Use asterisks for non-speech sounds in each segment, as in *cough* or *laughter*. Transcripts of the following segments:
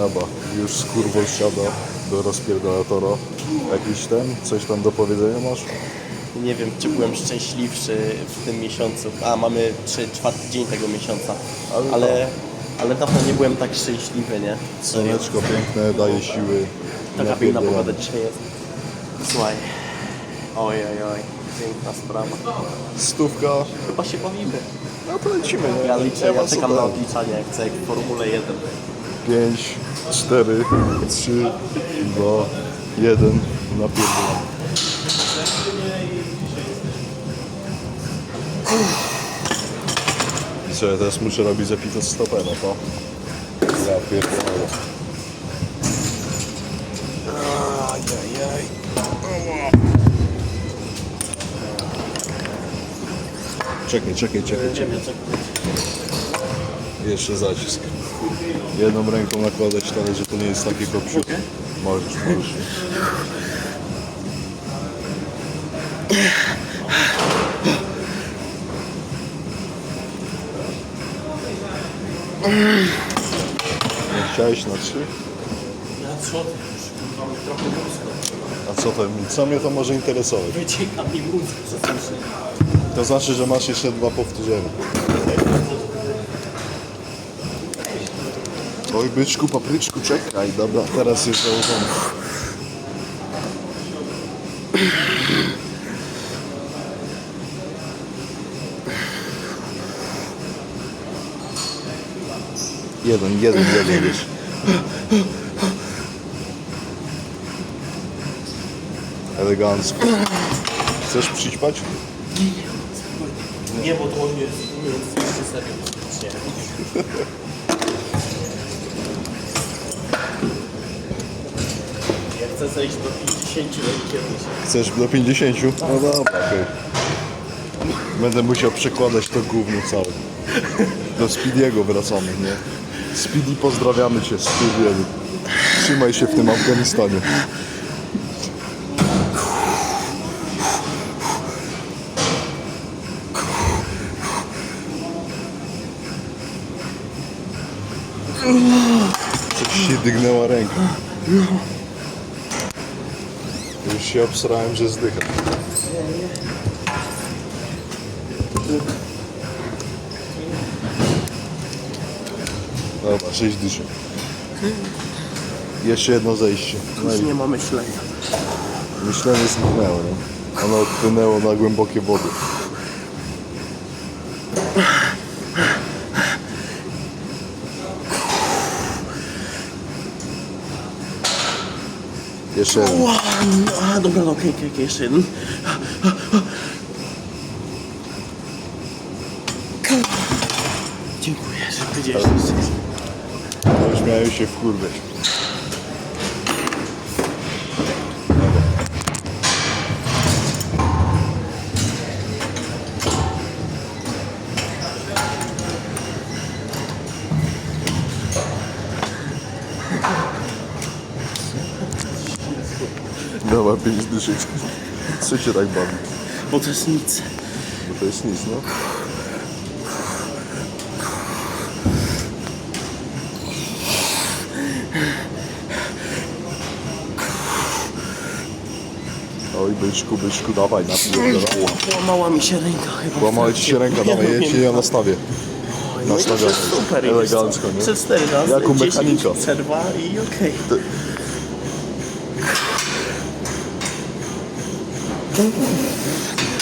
Dobra, już z kurwą siada do rozpierdolatora. Jakiś ten, coś tam do powiedzenia masz? Nie wiem, czy byłem szczęśliwszy w tym miesiącu. A, mamy trzy, czwarty dzień tego miesiąca. Ale Ale, ale dawno nie byłem tak szczęśliwy, nie? Serio. Słoneczko piękne, daje siły. Taka piękna pogoda dzisiaj jest. Słuchaj. Oj, oj, oj. Piękna sprawa. Stówka, Chyba się bawimy. no to lecimy. nie? Ja Nie liczę, ma ja co czekam na odliczanie, jak chcę, jak w Formule 1. 5, 4, 3, 2, 1. Napierdolam. I co, ja teraz muszę robić zapite stopera, to? Ja pierdolę. Czekaj, czekaj, czekaj, czekaj. Jeszcze zacisk. Jedną ręką nakładać talerz, że to nie jest takie kopsiu. Możesz, możesz. Nie chciałeś na trzy? Ja co? Mam trochę mózgu. A co to? Co mnie to może interesować? Wycieka mi mózg. To znaczy, że masz jeszcze dwa powtórzenia. Oj, byczku, papryczku, czekaj. Dobra, teraz jest założone. Jeden, jeden, jeden już. Elegancko. Chcesz przyćpać? Nie, bo to on jest, jest jeszcze serio. Nie. Chcę zejść do 50 kiedyś. Chcesz do 50? No dobra, okej. Będę musiał przekładać to gówno całe. Do Speediego wracamy, nie? Speedy, pozdrawiamy Cię, Speedy. Trzymaj się w tym Afganistanie. Coś się dygnęła ręka. Już się obsrałem, że zdycha. Dobra, 6 dyszek. Jeszcze jedno zejście. No Już i nie ma myślenia. myślenie zniknęło, nie? Ono odpłynęło na głębokie wody. Jeszcze jeden. Ła, A, dobra, no, okej, okej, okej, jeszcze jeden. Dziękuję, że powiedziałeś jeszcze. Już miałem się wkurwiać. Dobra, pięć dyszek. Co się tak bawi? Bo to jest nic. Bo to jest nic, no. Oj, byczku, byczku, dawaj, napij. Połamała mi się ręka chyba. Łamała ci się ręka, dawaj, ja cię ja nastawię. No i dobrze, super. Elegancko, nie? Przez 4 razy, Jak u 10 mechanika. przerwa i okej.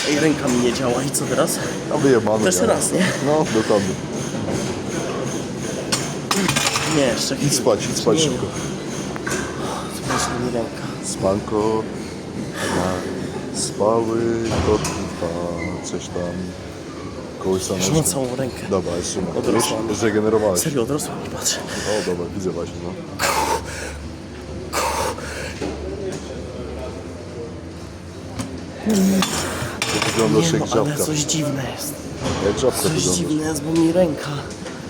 Ej, ręka mi nie działa i co teraz? A wyjebane. Też raz, nie? No, dokładnie. Nie, jeszcze Idź spać, idź spać szybko. Zmęczyła mi ręka. Spanko, na spały, to trwa, coś tam, Już mam całą rękę. Dobra, jest suma. Odrosła. Już zregenerowałeś. Serio, odrosła mi, patrz. O, dobra, widzę właśnie, no. *laughs* To wyglądasz Nie jak no, ale żabka. coś dziwne jest. Jak żabka Coś dziwne jest, bo mi ręka.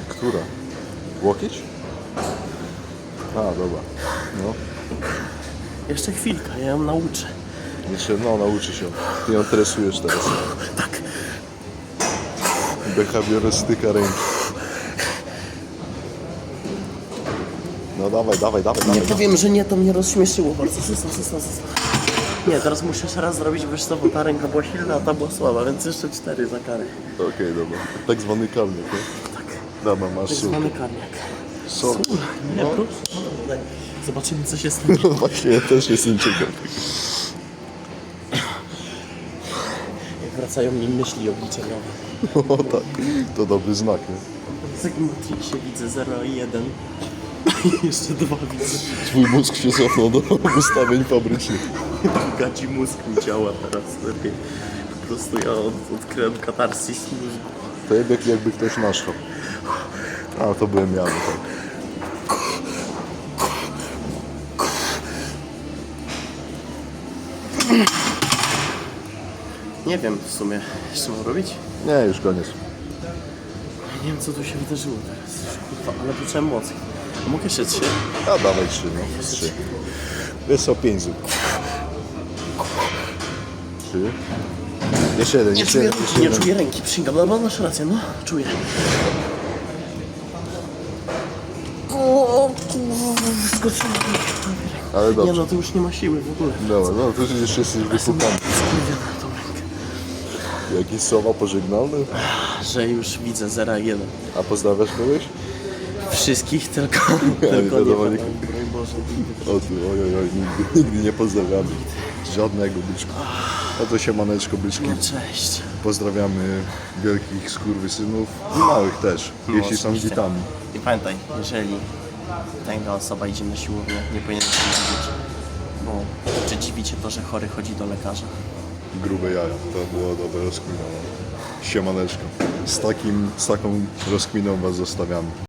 Która? Łokieć? A, dobra. No. Jeszcze chwilkę, ja ją nauczę. Jeszcze, no, nauczy się. Ty ją interesujesz teraz. Tak. Behawiorystyka ręki. No No dawaj, dawaj, dawaj, Nie dawaj. powiem, że nie, to mnie rozśmieszyło bardzo. Zostaw, zostaw, zostaw. Nie, teraz muszę jeszcze raz zrobić, wiesz co, bo ta ręka była silna, a ta była słaba, więc jeszcze cztery za karę. Okej, dobra. Tak zwany karnik, nie? Tak, Dobra, masz tak zwany karniak. Sól. Nie, No. proszę. No. Zobaczymy, co się stanie. *laughs* No właśnie, ja też jestem ciekaw. Jak wracają mi myśli obliczeniowe. *laughs* O tak, to dobry znak, nie? W Matrixie widzę 0 i 1. *laughs* Jeszcze dwa widzę. Twój mózg się cofnął do ustawień fabrycznych. Gadzi mózg mi działa teraz lepiej. Po prostu ja od, odkryłem katarsis mózgu. To jak, jakby ktoś naszał. A, to byłem ja, no tak. Nie wiem w sumie, jeszcze mam robić? Nie, już koniec. Nie wiem co tu się wydarzyło teraz. Kurwa, ale poczułem moc. Mogę jeszcze trzy? A dawaj trzy, no. Trzy. Jest o pięć zł. Trzy. Jeszcze jeden, Nie jeszcze czuję jeden, ręki, jeszcze nie jeden. czuję ręki, przysięgam. No, no masz rację, no, czuję. O, kurwa, wyskoczyłem. Ale Nie dobrze. no, to już nie ma siły w ogóle. Dobra, no to już jesteś wypukany. Skurwiona tą rękę. Jakieś słowa pożegnalne? Że już widzę 0 i 1. A pozdrawiasz kogoś? Wszystkich, tylko, *laughs* tylko nie wiadomo, broń Boże. O ty, oj, oj, oj, nigdy, nigdy nie pozdrawiamy. Żadnego byczka. No to się maneczko byczki. No cześć. Pozdrawiamy wielkich skurwysynów i małych też, jeśli są oczywiście. witami. I pamiętaj, jeżeli taka osoba idzie na siłownię, nie powinien się dziwić. Bo czy dziwi cię to, że chory chodzi do lekarza? Grube jaja, to było dobre rozkmina. Siemaneczko. Z, takim, z taką rozkminą was zostawiamy.